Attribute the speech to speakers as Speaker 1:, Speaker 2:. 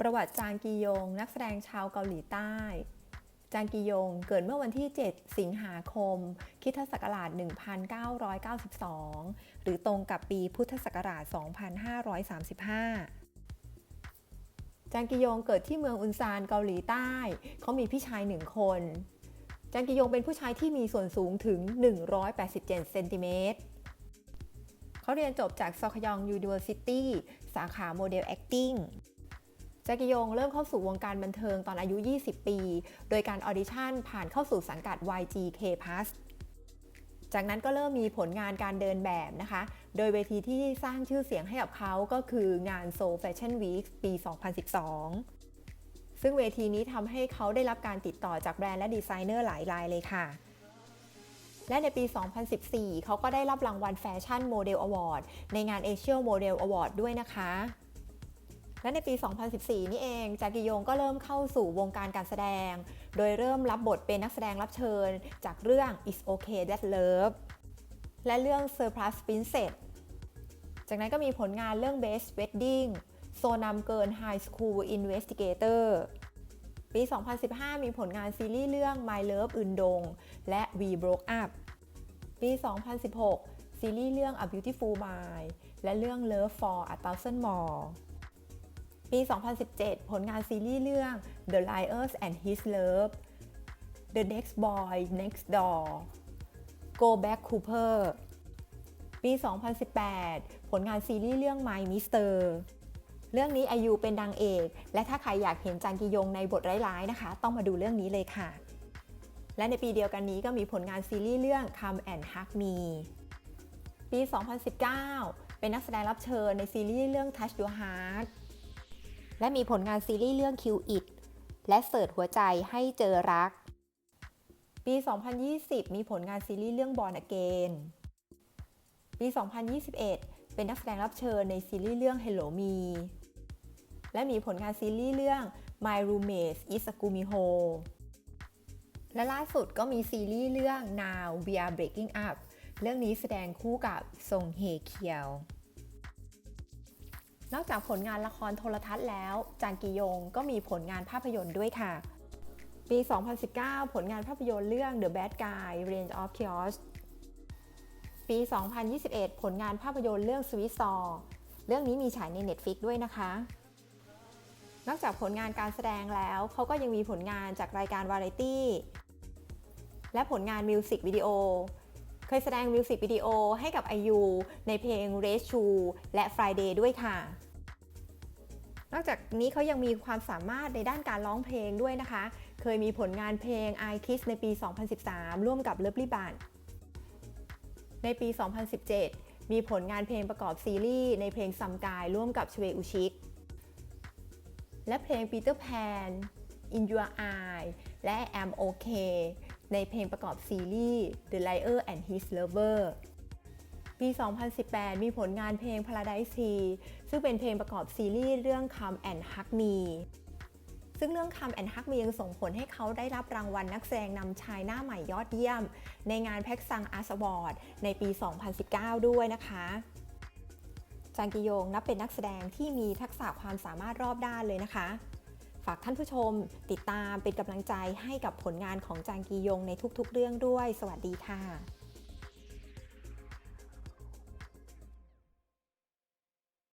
Speaker 1: ประวัติจางกียง นักแสดงชาวเกาหลีใต้ จางกียงเกิดเมื่อวันที่ 7 สิงหาคมคริสตศักราช 1992 หรือตรงกับปีพุทธศักราช 2535จางกียงเกิดที่เมืองอุนซานเกาหลีใต้ เขามีพี่ชายหนึ่งคน จางกียงเป็นผู้ชายที่มีส่วนสูงถึง 187 เซนติเมตร เขาเรียนจบจากซอกยองยูนิเวอร์ซิตี้สาขาโมเดลแอคติ้ง แจกกิยงเริ่มเข้าสู่วงการบันเทิงตอนอายุ 20 ปี โดยการออดิชั่นผ่านเข้าสู่สังกัด YG K Plus จากนั้นก็เริ่มมีผลงานการเดินแบบนะคะ โดยเวทีที่สร้างชื่อเสียงให้กับเขาก็คืองาน Seoul Fashion Week ปี 2012 ซึ่งเวทีนี้ทำให้เขาได้รับการติดต่อจากแบรนด์และดีไซเนอร์หลายรายเลยค่ะ และในปี 2014 เขาก็ได้รับรางวัลแฟชั่นโมเดลอวอร์ดในงาน Asia Model Award ด้วยนะคะ และในปี 2014 นี่เองจากกิยงก็เริ่มเข้าสู่วงการการแสดง โดยเริ่มรับบทเป็นนักแสดงรับเชิญ จากเรื่อง It's Okay That Love และเรื่อง Surplus Princess จากนั้นก็มีผลงานเรื่อง Best Wedding โซนำเกิน High School Investigator ปี 2015 มีผลงานซีรีส์เรื่อง My Love อึนดง และ We Broke Up ปี 2016 ซีรีส์เรื่อง A Beautiful Mind และเรื่อง Love for a Thousand More ปี 2017 ผลงานซีรีส์เรื่อง The Liars and His Love The Next Boy Next Door Go Back Cooper ปี 2018 ผลงานซีรีส์เรื่อง My Mister เรื่องนี้อายุเป็นดังเอก และถ้าใครอยากเห็นจางกิยงในบทร้ายๆนะคะ ต้องมาดูเรื่องนี้เลยค่ะ และในปีเดียวกันนี้ก็มีผลงานซีรีส์เรื่อง Come and Hug Me ปี 2019 เป็นนักแสดงรับเชิญในซีรีส์เรื่อง Touch Your Heart และมีผลงานซีรีส์เรื่อง Q It และเสิร์ชหัวใจให้เจอรัก ปี 2020 มีผลงานซีรีส์เรื่อง Born Again ปี 2021 เป็นนักแสดงรับเชิญในซีรีส์เรื่อง Hello Me และมีผลงานซีรีส์เรื่อง My Roommate is a Gumiho และล่าสุดก็มีซีรีส์เรื่อง Now We Are Breaking Up เรื่องนี้แสดงคู่กับซงเฮเคียว นอกจากผลงานละครโทรทัศน์แล้ว จางกียงก็มีผลงานภาพยนตร์ด้วยค่ะ ปี 2019 ผลงานภาพยนตร์เรื่อง The Bad Guy Range of Chaos ปี 2021 ผลงานภาพยนตร์เรื่อง Sweet Saw เรื่องนี้มีฉายใน Netflix ด้วยนะคะ นอกจากผลงานการแสดงแล้ว เขาก็ยังมีผลงานจากรายการวาไรตี้ และผลงานมิวสิกวิดีโอ ยแสดงมิวสิกวิดีโอให้กับ IU ในเพลง r a c e Chu และ Friday ด้วยค่ะ นอกจากนี้เขายังมีความสามารถในด้านการร้องเพลงด้วยนะคะ เคยมีผลงานเพลง I Kiss ในปี 2013 ร่วมกับ Lovely Band ในปี 2017 มีผลงานเพลงประกอบซีรีส์ในเพลงซัมกายร่วมกับชเวอุชิกและเพลง Peter Pan In Your Eye และ Am Okay ในเพลงประกอบซีรีส์ The Liar and His Lover ปี 2018 มีผลงานเพลง Paradise Tea ซึ่งเป็นเพลงประกอบซีรีส์เรื่อง Come and Hug Me ซึ่งเรื่อง Come and Hug Me ยังส่งผลให้เขาได้รับรางวัลนักแสดงนำชายหน้าใหม่ยอดเยี่ยม ในงานแพ็กซังอาร์สวอร์ดในปี 2019 ด้วยนะคะจางกิโยงนับเป็นนักแสดงที่มีทักษะความสามารถรอบด้านเลยนะคะ ฝากท่านผู้ชม ติดตามเป็นกำลังใจให้กับผลงานของจางกียงในทุกๆ เรื่องด้วย สวัสดีค่ะ